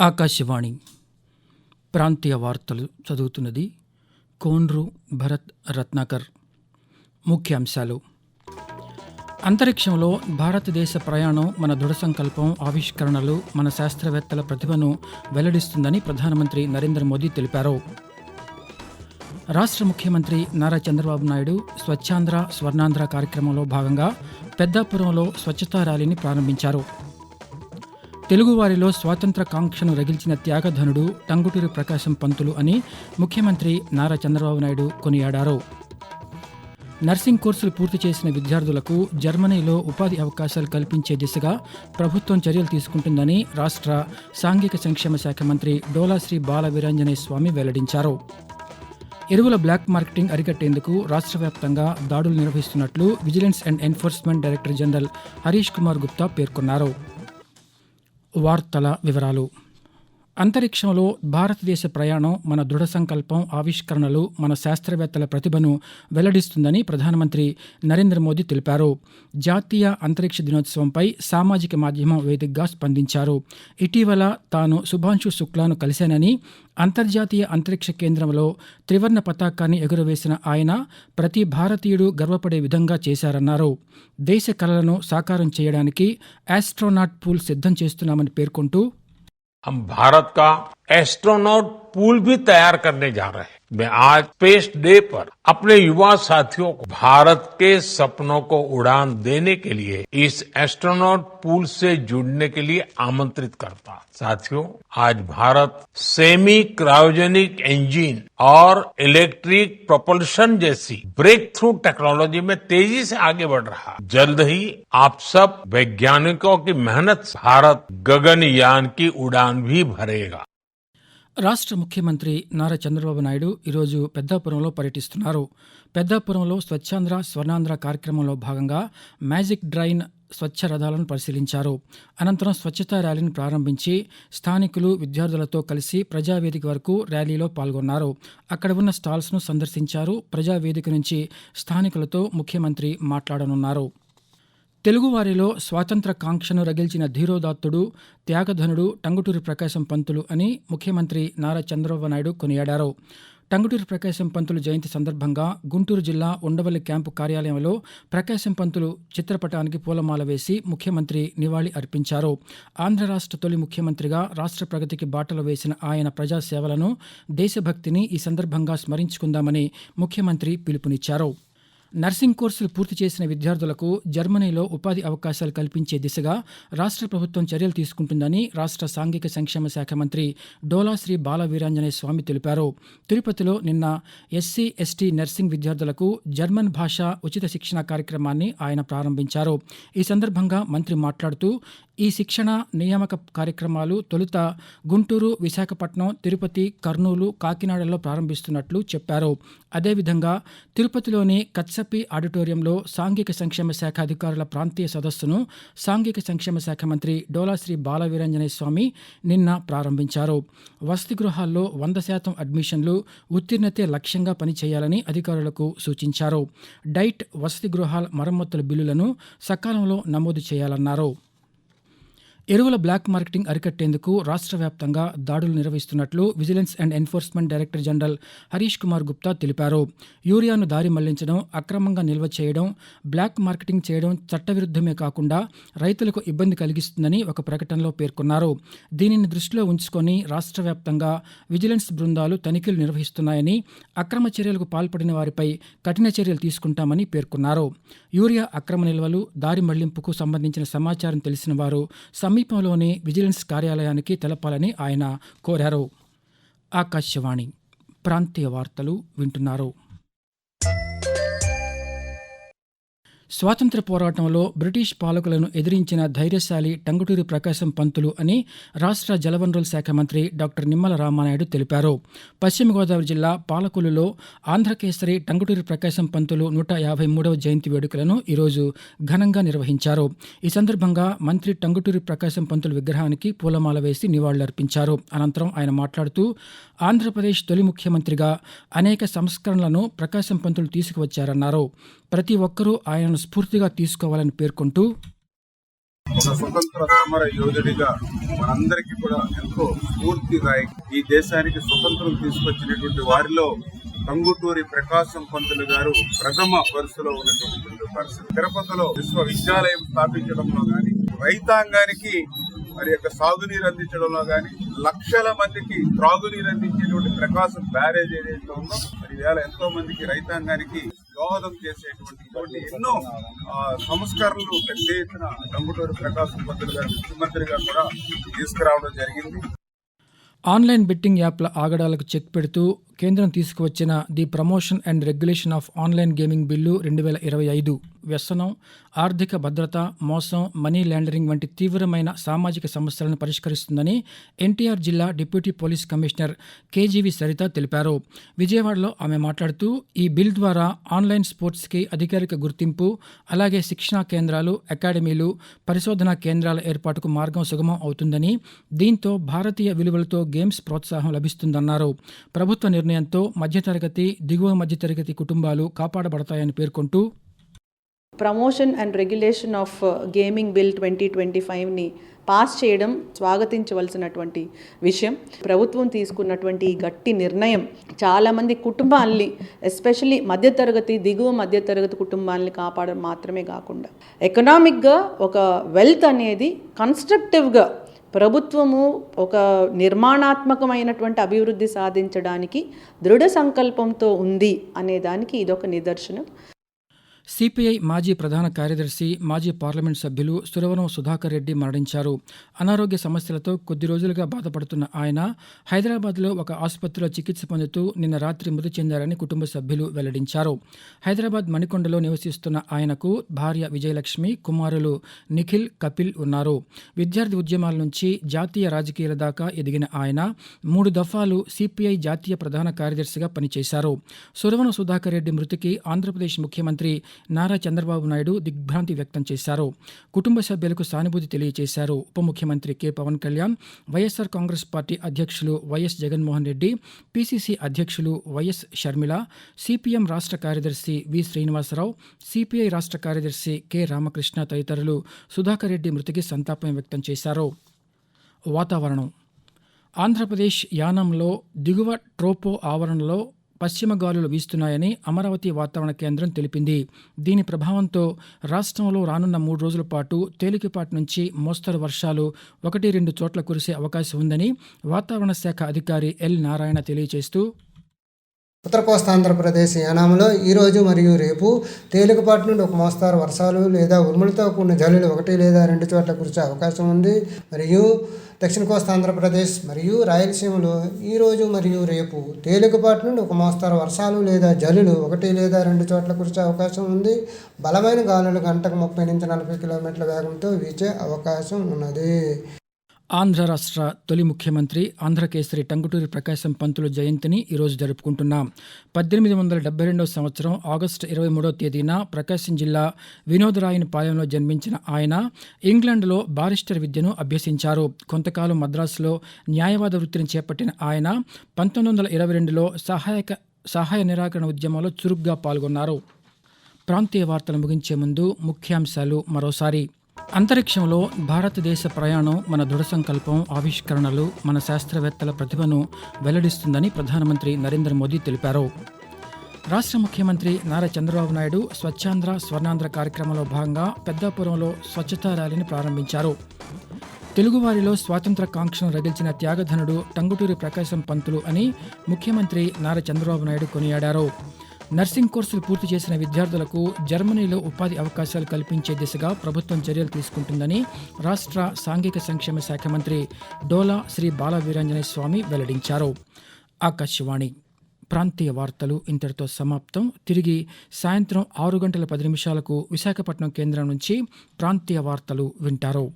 ఆకాశవాణి ప్రాంతీయ వార్తలు చదువుతున్నది కోన్రు భరత్ రత్నాకర్. ముఖ్యాంశాలు. అంతరిక్షంలో భారతదేశ ప్రయాణం మన దృఢ సంకల్పం ఆవిష్కరణలు మన శాస్త్రవేత్తల ప్రతిభను వెల్లడిస్తుందని ప్రధానమంత్రి నరేంద్ర మోదీ తెలిపారు. రాష్ట్ర ముఖ్యమంత్రి నారా చంద్రబాబు నాయుడు స్వచ్ఛాంధ్ర స్వర్ణాంధ్ర కార్యక్రమంలో భాగంగా పెద్దాపురంలో స్వచ్ఛతా ర్యాలీని ప్రారంభించారు. తెలుగువారిలో స్వాతంత్ర కాంక్షను రగిల్చిన త్యాగధనుడు టంగుటూరి ప్రకాశం పంతులు అని ముఖ్యమంత్రి నారా చంద్రబాబు నాయుడు కొనియాడారు. నర్సింగ్ కోర్సులు పూర్తి చేసిన విద్యార్థులకు జర్మనీలో ఉపాధి అవకాశాలు కల్పించే దిశగా ప్రభుత్వం చర్యలు తీసుకుంటుందని రాష్ట్ర సాంఘిక సంక్షేమ శాఖ మంత్రి డోలాశ్రీ బాల వీరాంజనేయ స్వామి వెల్లడించారు. ఎరువుల బ్లాక్ మార్కెటింగ్ అరికట్టేందుకు రాష్ట్ర వ్యాప్తంగా దాడులు నిర్వహిస్తున్నట్లు vigilance and enforcement director general Harish Kumar Gupta పేర్కొన్నారు. వార్తల వివరాలు. అంతరిక్షంలో భారతదేశ ప్రయాణం మన దృఢ సంకల్పం ఆవిష్కరణలు మన శాస్త్రవేత్తల ప్రతిభను వెల్లడిస్తుందని ప్రధానమంత్రి నరేంద్ర మోదీ తెలిపారు. జాతీయ అంతరిక్ష దినోత్సవంపై సామాజిక మాధ్యమం వేదికగా స్పందించారు. ఇటీవల తాను శుభాంశు శుక్లాను కలిశానని అంతర్జాతీయ అంతరిక్ష కేంద్రంలో త్రివర్ణ పతాకాన్ని ఎగురవేసిన ఆయన ప్రతి భారతీయుడు గర్వపడే విధంగా చేశారన్నారు. దేశ కళలను సాకారం చేయడానికి ఆస్ట్రోనాట్ పూల్ సిద్ధం చేస్తున్నామని పేర్కొంటూ हम भारत का एस्ट्रोनॉट पूल भी तैयार करने जा रहे हैं। मैं आज स्पेस डे पर अपने युवा साथियों को भारत के सपनों को उड़ान देने के लिए इस एस्ट्रोनॉट पूल से जुड़ने के लिए आमंत्रित करता साथियों, आज भारत सेमी क्रायोजेनिक इंजन और इलेक्ट्रिक प्रोपल्शन जैसी ब्रेक थ्रू टेक्नोलॉजी में तेज़ी से आगे बढ़ रहा है। जल्द ही आप सब वैज्ञानिकों की मेहनत भारत गगनयान की उड़ान भी भरेगा। రాష్ట్ర ముఖ్యమంత్రి నారా చంద్రబాబు నాయుడు ఈరోజు పెద్దాపురంలో పర్యటిస్తున్నారు. పెద్దాపురంలో స్వచ్ఛాంధ్ర స్వర్ణాంధ్ర కార్యక్రమంలో భాగంగా మ్యాజిక్ డ్రైన్ స్వచ్ఛ రథాలను పరిశీలించారు. అనంతరం స్వచ్ఛతా ర్యాలీని ప్రారంభించి స్థానికులు విద్యార్థులతో కలిసి ప్రజావేదిక వరకు ర్యాలీలో పాల్గొన్నారు. అక్కడ ఉన్న స్టాల్స్ను సందర్శించారు. ప్రజావేదిక నుంచి స్థానికులతో ముఖ్యమంత్రి మాట్లాడనున్నారు. తెలుగువారిలో స్వాతంత్ర కాంక్షను రగిల్చిన ధీరోదాత్తుడు త్యాగధనుడు టంగుటూరి ప్రకాశం పంతులు అని ముఖ్యమంత్రి నారా చంద్రబాబు నాయుడు కొనియాడారు. టంగుటూరి ప్రకాశం పంతులు జయంతి సందర్భంగా గుంటూరు జిల్లా ఉండవల్లి క్యాంపు కార్యాలయంలో ప్రకాశం పంతులు చిత్రపటానికి పూలమాల వేసి ముఖ్యమంత్రి నివాళి అర్పించారు. ఆంధ్ర రాష్ట్ర తొలి ముఖ్యమంత్రిగా రాష్ట్ర ప్రగతికి బాటలు వేసిన ఆయన ప్రజాసేవలను దేశభక్తిని ఈ సందర్భంగా స్మరించుకుందామని ముఖ్యమంత్రి పిలుపునిచ్చారు. నర్సింగ్ కోర్సులు పూర్తి చేసిన విద్యార్థులకు జర్మనీలో ఉపాధి అవకాశాలు కల్పించే దిశగా రాష్ట్ర ప్రభుత్వం చర్యలు తీసుకుంటుందని రాష్ట్ర సాంఘిక సంక్షేమ శాఖ మంత్రి డోలాశ్రీ బాల వీరాంజనేయ స్వామి తెలిపారు. తిరుపతిలో నిన్న ఎస్సీ ఎస్టీ నర్సింగ్ విద్యార్థులకు జర్మన్ భాష ఉచిత శిక్షణ కార్యక్రమాన్ని ఆయన ప్రారంభించారు. ఈ సందర్భంగా మంత్రి మాట్లాడుతూ ఈ శిక్షణ నియామక కార్యక్రమాలు తొలుత గుంటూరు విశాఖపట్నం తిరుపతి కర్నూలు కాకినాడలో ప్రారంభిస్తున్నట్లు చెప్పారు. అదేవిధంగా తిరుపతిలోని కచ్చ కత్సపి ఆడిటోరియంలో సాంఘిక సంక్షేమ శాఖ అధికారుల ప్రాంతీయ సదస్సును సాంఘిక సంక్షేమ శాఖ మంత్రి డోలాశ్రీ బాలవీరంజనయ స్వామి నిన్న ప్రారంభించారు. వసతి గృహాల్లో వంద శాతం అడ్మిషన్లు ఉత్తీర్ణతే లక్ష్యంగా పనిచేయాలని అధికారులకు సూచించారు. డైట్ వసతి గృహాల మరమ్మతుల బిల్లులను సకాలంలో నమోదు చేయాలన్నారు. ఎరువుల బ్లాక్ మార్కెటింగ్ అరికట్టేందుకు రాష్ట్ర వ్యాప్తంగా దాడులు నిర్వహిస్తున్నట్లు vigilance and enforcement director general Harish Kumar Gupta తెలిపారు. యూరియాను దారి మళ్ళించడం అక్రమంగా నిల్వ చేయడం బ్లాక్ మార్కెటింగ్ చేయడం చట్టవిరుద్ధమే కాకుండా రైతులకు ఇబ్బంది కలిగిస్తుందని ఒక ప్రకటనలో పేర్కొన్నారు. దీనిని దృష్టిలో ఉంచుకొని రాష్ట్ర వ్యాప్తంగా విజిలెన్స్ బృందాలు తనిఖీలు నిర్వహిస్తున్నాయని అక్రమ చర్యలకు పాల్పడిన వారిపై కఠిన చర్యలు తీసుకుంటామని పేర్కొన్నారు. యూరియా అక్రమ నిల్వలు దారి మళ్ళింపుకు సంబంధించిన సమాచారం తెలిసిన వారు సమీపంలోని విజిలెన్స్ కార్యాలయానికి తెలపాలని ఆయన కోరారు. ఆకాశవాణి ప్రాంతీయ వార్తలు వింటున్నారు. స్వాతంత్ర పోరాటంలో బ్రిటిష్ పాలకులను ఎదిరించిన ధైర్యశాలి టంగుటూరి ప్రకాశం పంతులు అని రాష్ట్ర జలవనరుల శాఖ మంత్రి డాక్టర్ నిమ్మల రామానాయుడు తెలిపారు. పశ్చిమ గోదావరి జిల్లా పాలకులులో ఆంధ్రకేసరి టంగుటూరి ప్రకాశం పంతులు నూట యాభై మూడవ జయంతి వేడుకలను ఈరోజు ఘనంగా నిర్వహించారు. ఈ సందర్భంగా మంత్రి టంగుటూరి ప్రకాశం పంతులు విగ్రహానికి పూలమాల వేసి నివాళులర్పించారు. అనంతరం ఆయన మాట్లాడుతూ ఆంధ్రప్రదేశ్ తొలి ముఖ్యమంత్రిగా అనేక సంస్కరణలను ప్రకాశం పంతులు తీసుకువచ్చారన్నారు. ప్రతి ఒక్కరూ ఆయనను స్ఫూర్తిగా తీసుకోవాలని పేర్కొంటూ స్వతంత్ర సమర యోధుడిగా మనందరికీ కూడా ఎంతో స్ఫూర్తిదాయి ఈ దేశానికి స్వతంత్రం తీసుకొచ్చినటువంటి వారిలో టంగుటూరి ప్రకాశం పంతులు గారు ప్రథమ వరుసలో ఉన్నటువంటి పరిస్థితి. తిరుపతిలో విశ్వవిద్యాలయం స్థాపించడంలో గాని రైతాంగానికి మరి యొక్క సాగునీరు అందించడంలో గాని లక్షల మందికి త్రాగునీరు అందించేటువంటి ప్రకాశం బ్యారేజ్ ఏదైతే ఉందో మరి వేళ ఎంతో మందికి రైతాంగానికి దోహదం చేసేటువంటి ఎన్నో సంస్కరణలు పెద్ద ఎత్తున టంగుటూరి ప్రకాశం పంతులు గారు ముఖ్యమంత్రిగా కూడా తీసుకురావడం జరిగింది. ఆన్లైన్ బెట్టింగ్ యాప్ల ఆగడాలకు చెక్ పెడుతూ కేంద్రం తీసుకువచ్చిన the promotion and regulation of online gaming bill రెండు వేల ఇరవై ఐదు. వ్యసనం ఆర్థిక భద్రత మోసం మనీ లాండరింగ్ వంటి తీవ్రమైన సామాజిక సమస్యలను పరిష్కరిస్తుందని ఎన్టీఆర్ జిల్లా deputy police commissioner KGV Sarita తెలిపారు. విజయవాడలో ఆమె మాట్లాడుతూ ఈ బిల్ ద్వారా ఆన్లైన్ స్పోర్ట్స్కి అధికారిక గుర్తింపు అలాగే శిక్షణా కేంద్రాలు అకాడమీలు పరిశోధనా కేంద్రాల ఏర్పాటుకు మార్గం సుగమం అవుతుందని దీంతో భారతీయ విలువలతో గేమ్స్ ప్రోత్సాహం లభిస్తుందన్నారు. ప్రభుత్వ నిర్ణయంతో మధ్యతరగతి దిగువ మధ్యతరగతి కుటుంబాలు కాపాడబడతాయని పేర్కొంటూ promotion and regulation of uh, gaming bill twenty twenty ఫైవ్ని pass చేయడం స్వాగతించవలసినటువంటి విషయం. ప్రభుత్వం తీసుకున్నటువంటి ఈ గట్టి నిర్ణయం చాలామంది కుటుంబాల్ని ఎస్పెషల్లీ మధ్యతరగతి దిగువ మధ్యతరగతి కుటుంబాలని కాపాడడం మాత్రమే కాకుండా ఎకనామిక్గా ఒక వెల్త్ అనేది కన్స్ట్రక్టివ్గా ప్రభుత్వము ఒక నిర్మాణాత్మకమైనటువంటి అభివృద్ధి సాధించడానికి దృఢ సంకల్పంతో ఉంది అనే దానికి ఇదొక నిదర్శనం. సిపిఐ మాజీ ప్రధాన కార్యదర్శి మాజీ పార్లమెంట్ సభ్యులు సురవరం సుధాకర్ రెడ్డి మరణించారు. అనారోగ్య సమస్యలతో కొద్ది రోజులుగా బాధపడుతున్న ఆయన హైదరాబాద్లో ఒక ఆసుపత్రిలో చికిత్స పొందుతూ నిన్న రాత్రి మృతి చెందారని కుటుంబ సభ్యులు వెల్లడించారు. హైదరాబాద్ మణికొండలో నివసిస్తున్న ఆయనకు భార్య విజయలక్ష్మి కుమారులు నిఖిల్ కపిల్ ఉన్నారు. విద్యార్థి ఉద్యమాల నుంచి జాతీయ రాజకీయాల దాకా ఎదిగిన ఆయన మూడు దఫాలు సిపిఐ జాతీయ ప్రధాన కార్యదర్శిగా పనిచేశారు. సురవన సుధాకర్ రెడ్డి మృతికి ఆంధ్రప్రదేశ్ ముఖ్యమంత్రి నారా చంద్రబాబు నాయుడు దిగ్భ్రాంతి వ్యక్తం చేశారు. కుటుంబ సభ్యులకు సానుభూతి తెలియజేశారు. ఉప ముఖ్యమంత్రి కె పవన్ కళ్యాణ్ వైఎస్ఆర్ కాంగ్రెస్ పార్టీ అధ్యక్షులు వైఎస్ జగన్మోహన్ రెడ్డి పిసిసి అధ్యక్షులు వైఎస్ షర్మిల సిపిఎం రాష్ట్ర కార్యదర్శి వి శ్రీనివాసరావు సిపిఐ రాష్ట్ర కార్యదర్శి కె రామకృష్ణ తదితరులు సుధాకర్ రెడ్డి మృతికి సంతాపం వ్యక్తం చేశారు. వాతావరణం. ఆంధ్రప్రదేశ్ యానంలో దిగువ ట్రోపో ఆవరణలో పశ్చిమ గాలులు వీస్తున్నాయని అమరావతి వాతావరణ కేంద్రం తెలిపింది. దీని ప్రభావంతో రాష్ట్రంలో రానున్న మూడు రోజుల పాటు తేలికపాటి నుంచి మోస్తరు వర్షాలు ఒకటి రెండు చోట్ల కురిసే అవకాశం ఉందని వాతావరణ శాఖ అధికారి ఎల్ నారాయణ తెలియజేస్తూ ఉత్తర కోస్తా ఆంధ్రప్రదేశ్ యానాంలో ఈరోజు మరియు రేపు తేలికపాటి నుండి ఒక మోస్తారు వర్షాలు లేదా ఉరుములతో కూడిన జల్లులు ఒకటి లేదా రెండు చోట్ల కురిసే అవకాశం ఉంది. మరియు దక్షిణ కోస్తా ఆంధ్రప్రదేశ్ మరియు రాయలసీమలో ఈరోజు మరియు రేపు తేలికపాటి నుండి ఒక మోస్తారు వర్షాలు లేదా జల్లులు ఒకటి లేదా రెండు చోట్ల కురిసే అవకాశం ఉంది. బలమైన గాలులు గంటకు ముప్పై నుంచి నలభై కిలోమీటర్ల వేగంతో వీచే అవకాశం ఉన్నది. ఆంధ్ర రాష్ట్ర తొలి ముఖ్యమంత్రి ఆంధ్రకేసరి టంగుటూరి ప్రకాశం పంతులు జయంతిని ఈరోజు జరుపుకుంటున్నాం. పద్దెనిమిది వందల డెబ్బై రెండవ సంవత్సరం ఆగస్టు ఇరవై మూడవ తేదీన ప్రకాశం జిల్లా వినోదరాయని పాలెంలో జన్మించిన ఆయన ఇంగ్లాండ్లో బారిస్టర్ విద్యను అభ్యసించారు. కొంతకాలం మద్రాసులో న్యాయవాద వృత్తిని చేపట్టిన ఆయన పంతొమ్మిది వందల ఇరవై రెండులో సహాయక సహాయ నిరాకరణ ఉద్యమంలో చురుగ్గా పాల్గొన్నారు. ప్రాంతీయ వార్తలు ముగించే ముందు ముఖ్యాంశాలు మరోసారి. అంతరిక్షంలో భారతదేశ ప్రయాణం మన దృఢ సంకల్పం ఆవిష్కరణలు మన శాస్త్రవేత్తల ప్రతిభను వెల్లడిస్తుందని ప్రధానమంత్రి నరేంద్ర మోదీ తెలిపారు. రాష్ట్ర ముఖ్యమంత్రి నారా చంద్రబాబు నాయుడు స్వచ్ఛాంధ్ర స్వర్ణాంధ్ర కార్యక్రమంలో భాగంగా పెద్దాపురంలో స్వచ్ఛతా ర్యాలీని ప్రారంభించారు. తెలుగువారిలో స్వాతంత్ర కాంక్షను రగిల్చిన త్యాగధనుడు టంగుటూరి ప్రకాశం పంతులు అని ముఖ్యమంత్రి నారా చంద్రబాబు నాయుడు కొనియాడారు. నర్సింగ్ కోర్సులు పూర్తి చేసిన విద్యార్థులకు జర్మనీలో ఉపాధి అవకాశాలు కల్పించే దిశగా ప్రభుత్వం చర్యలు తీసుకుంటుందని రాష్ట్ర సాంఘిక సంక్షేమ శాఖ మంత్రి డోలా శ్రీ బాల వీరాంజనేయ స్వామి వెల్లడించారు. ఆకాశవాణి ప్రాంతీయ వార్తలు ఇంతటితో సమాప్తం. తిరిగి సాయంత్రం ఆరు గంటల పది నిమిషాలకు విశాఖపట్నం కేంద్రం నుంచి ప్రాంతీయ వార్తలు వింటారు.